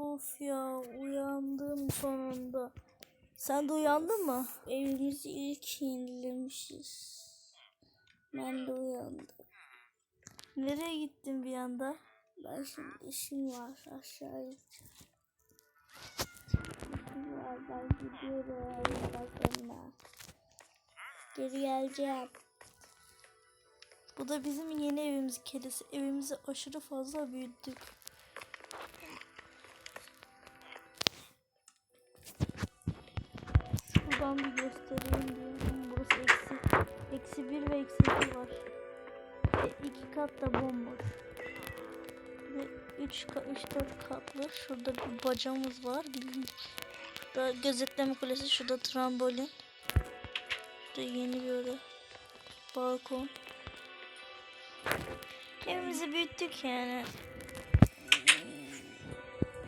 Of ya uyandım sonunda. Sen de uyandın mı? Evimizi ilk yenilemişiz. Ben de uyandım. Nereye gittin bir anda? Ben şimdi işim var aşağı gideceğim. İşim var ben gidiyorum. Bakın Geri geleceğim. Bu da bizim yeni evimiz kedisi. Evimizi aşırı fazla büyüttük. Göstereyim diyorum. Burası eksi, eksi bir ve eksi iki var. Ve iki kat da bomboş. Ve üç, üç dört katlı. Şurada bir bacamız var. Burada gözetleme kulesi. Şurada trambolin. Burada yeni bir oda. Balkon. Evimizi büyüttük yani.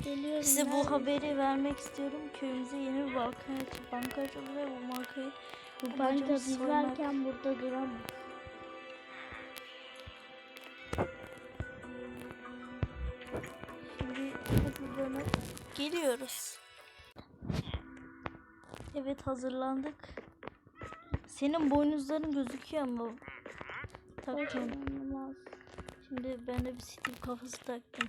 Geliyorum. Size bu haberi vermek istiyorum. Köyümüze yeni bir banka, banka açıldı ve bu bankayı Bu banka varken burada duramaz. Şimdi hazırlanıp geliyoruz. Evet hazırlandık. Senin boynuzların gözüküyor ama. Olmaz. Şimdi ben de bir Steve kafası taktım.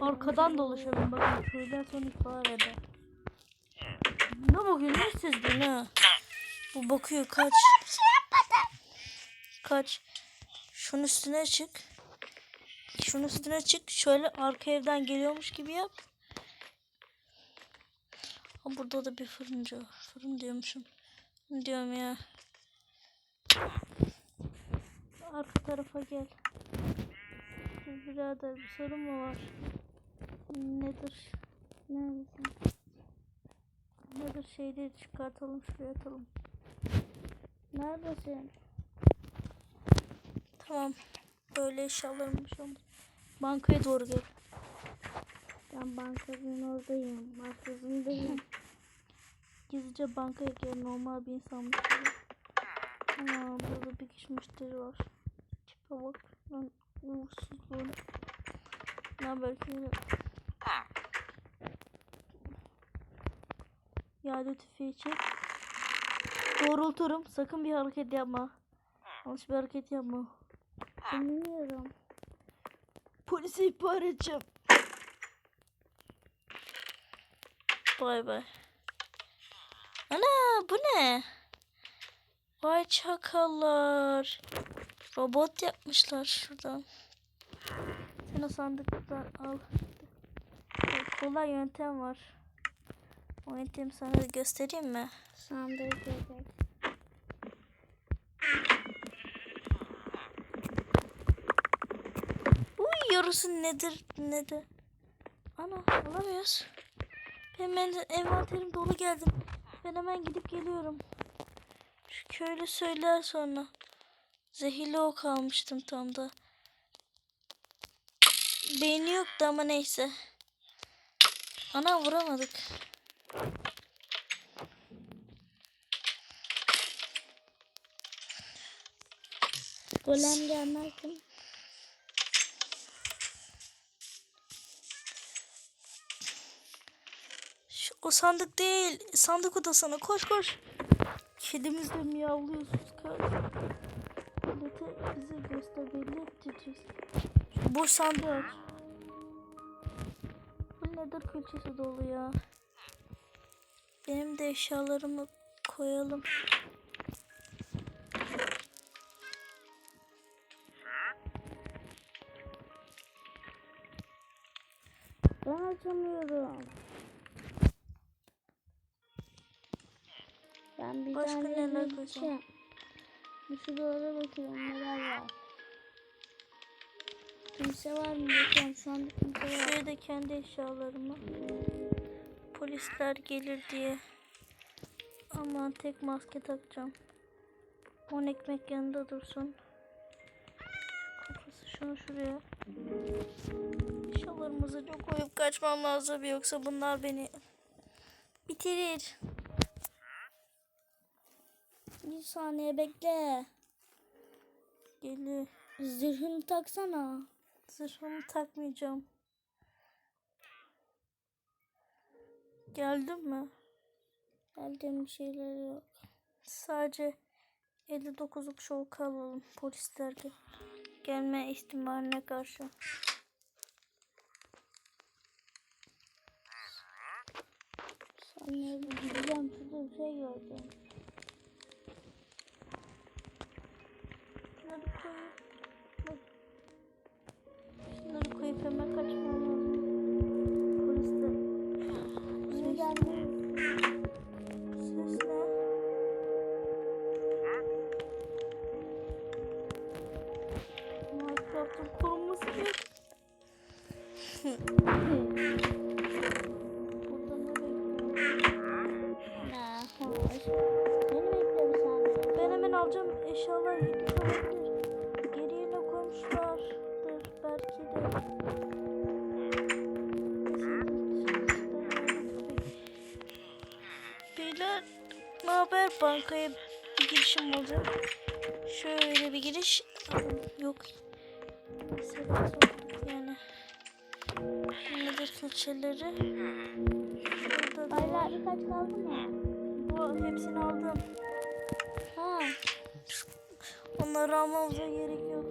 Arkadan dolaşalım bakın köyden Sonic var eder. Ne bakıyorsun ne sizdin ha? Bu bakıyor kaç. Kaç. Şunun üstüne çık. Şunun üstüne çık. Şöyle arka evden geliyormuş gibi yap. Ha, burada da bir fırıncı var. Fırın diyormuşum. Diyorum ya. Arka tarafa gel. Birader bir sorun mu var? Nedir? Neredesin? Nedir şeyleri çıkartalım şuraya atalım. Neredesin? Tamam. Böyle eşyalarımız oldu. Bankaya doğru gel. Ben bankanın oradayım. Merkezindeyim. Gizlice bankaya gel. Normal bir insanmış. Ama burada bir kişi müşteri var. Tipe bak. Lan uğursuzluğun. Ne belki Yade tüfeği çek. Doğrulturum. Sakın bir hareket yapma. Yanlış bir hareket yapma. Bilmiyorum. Polise ihbar edeceğim. Bay bay. Ana bu ne? Vay çakallar. Robot yapmışlar şuradan. Sen o sandıktan al. Kolay yöntem var. Yöntemi sana göstereyim mi? Sandığı görecek. Uy yarısı nedir nedir? Ana alamıyoruz. Benim en- envanterim dolu geldi. Ben hemen gidip geliyorum. Şu köylü söyler sonra. Zehirli ok almıştım tam da. Beyni yoktu ama neyse. Ana vuramadık. Golem gelmezdim. Şu, o sandık değil. Sandık odasına koş koş. Kedimiz de miyavlıyor kaç. Millete bize göster belli edeceğiz. Şu boş sandığı aç. Bu nedir külçesi dolu ya. Benim de eşyalarımı koyalım. Ben açamıyorum. Ben bir Başka tane neler? Bir şu dolaba bakıyorum neler var. Kimse var mı bakıyorum şu anda kimse var. Şuraya da kendi eşyalarımı. Polisler gelir diye. Aman tek maske takacağım. 10 ekmek yanında dursun. Kafası şunu şuraya. Kaçmam lazım yoksa bunlar beni bitirir. Bir saniye bekle. Geliyor. Zırhını taksana. Zırhımı takmayacağım. Geldin mi? Geldiğim bir şeyler yok. Sadece 59'luk şoku alalım polisler gel- gelme ihtimaline karşı. Bir gideceğim. Şurada bir şey gördüm. Eşyalar yedik olabilir. Geri yerine koymuşlardır belki de. Beyler ne haber bankaya bir girişim olacak. Şöyle bir giriş yok. Yani. Nedir külçeleri? Var. birkaç kaldı mı? Bu hepsini aldım. Ha. Onları almamıza gerek yok.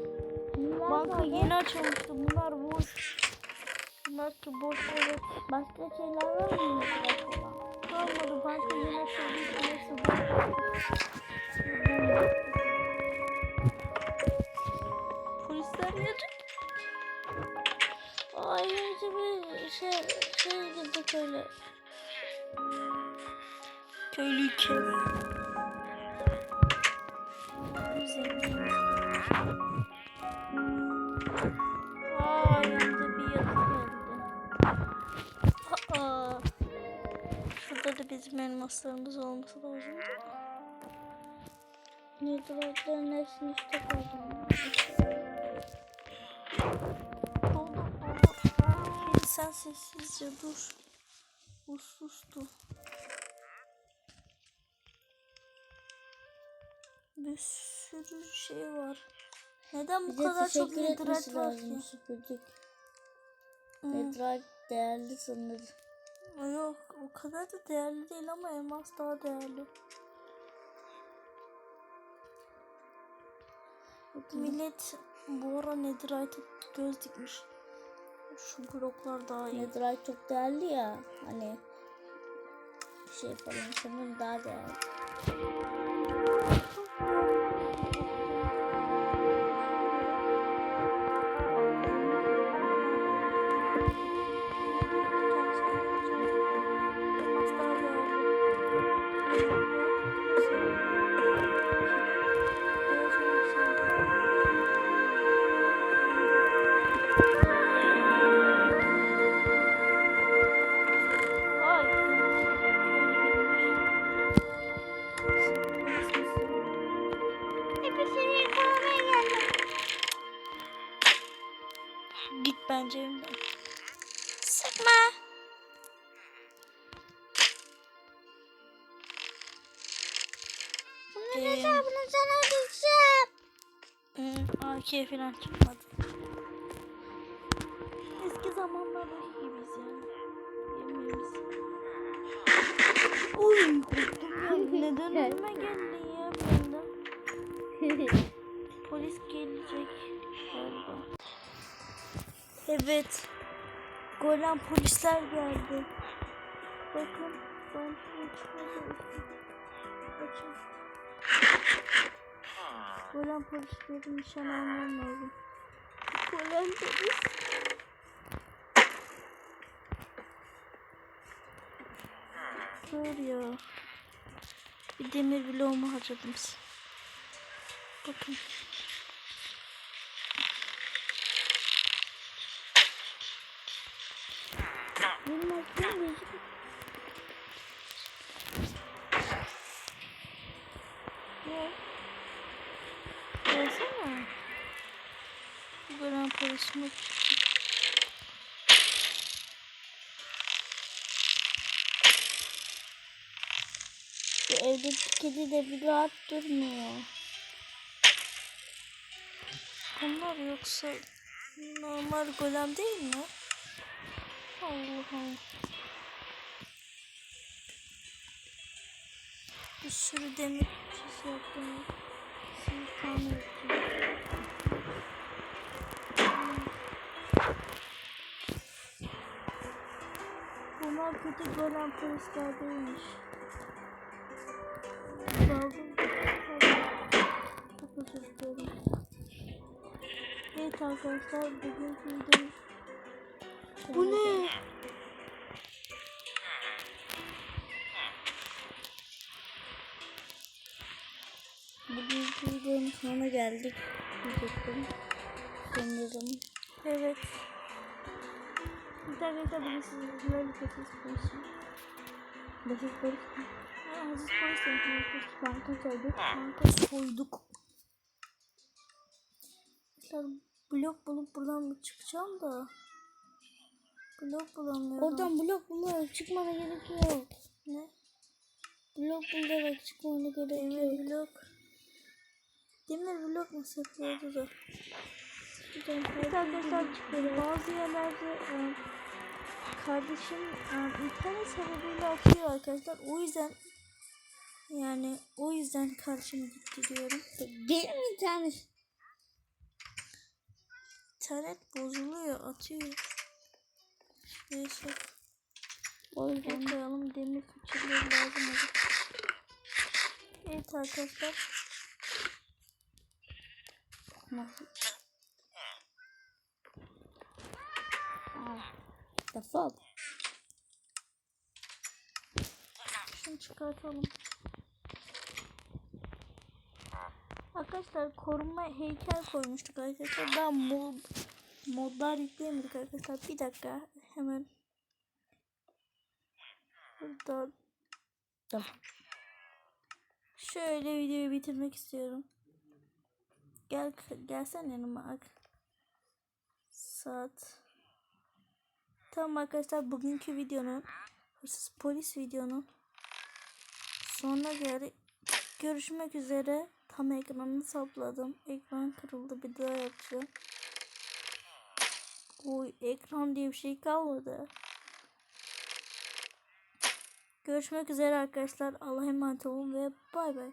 Neler Banka yeni açılmıştı. Bunlar boş. Bunlar ki boş evet. Başka şeyler var mı? Kalmadı. Banka yeni hepsi boş. Polisler gelecek. Ay önce bir şey, şey girdik öyle. Köylü ülke. Bizim elmaslarımız olması lazım. Netherite'ların hepsini işte koydum. Oldu. Kedi sen sessizce dur. Uslustu. Bir sürü şey var. Neden bu Bize kadar çok netherite var ki? süpürdük. Hı. Netherite değerli sanırım. Yok o kadar da değerli değil ama elmas daha değerli. Millet bu ara netherite'a göz dikmiş. Şu bloklar daha iyi. Netherite çok değerli ya. Hani şey falan sanırım daha değerli. Sana ödeyeceğim. Hı, AK falan çıkmadı. Eski zamanlardaki gibiyiz yani. Yemeğimiz. Oy korktum ya. Neden önüme geldin ya anda? Polis gelecek galiba. Evet. Golem polisler geldi. Bakın ben şöyle Bakın. Golem polisleri nişan almam lazım. Golem polis. Dur ya. Bir demir bloğumu harcadım. Bakın. Benim aklım gözüküyor. Ne? Gelsene. Şu evdeki kedi de bir rahat durmuyor. Bunlar yoksa Normal golem değil mi? Allah'ım. Bir sürü demir şey yaptım. Şimdi tamir edeceğim. Bunlar kötü golem polisler değilmiş. Daldım. Çok özür dilerim. Evet arkadaşlar bugünkü videomuz Bu ne? Bugünkü videonun sonuna geldik. Diyecektim. Sanırım. Evet. İnternette bugün sizlerle basit konuşuyorum. Basit polis mi? Ha, Aziz yapıyoruz. Banka koyduk. Banka koyduk. Arkadaşlar blok bulup buradan bir çıkacağım da. Blok bulamıyorum. Oradan blok bularak çıkmana gerek yok. ne? Blok bularak çıkmana gerek Demir yok. blok. Demir blok nasıl yapıyordu da? Arkadaşlar çıkıyor. Bazı yerlerde e, kardeşim e, internet sebebiyle açıyor arkadaşlar. O yüzden yani o yüzden karşım gitti diyorum. Benim internet. İnternet bozuluyor, atıyor. Neyse. O yüzden koyalım demir fıçıları lazım olur. Evet arkadaşlar. Nasıl? Defol. Şunu çıkartalım. Arkadaşlar koruma heykel koymuştuk arkadaşlar. Daha mod, modlar yükleyemedik arkadaşlar. Bir dakika hemen. Burada Tamam. şöyle videoyu bitirmek istiyorum. Gel gelsen yanıma ak. Saat. Tamam arkadaşlar bugünkü videonun hırsız polis videonun sonuna göre görüşmek üzere. Tam ekranını sapladım. Ekran kırıldı. Bir daha yapacağım. Oy ekran diye bir şey kalmadı. Görüşmek üzere arkadaşlar. Allah'a emanet olun ve bay bay.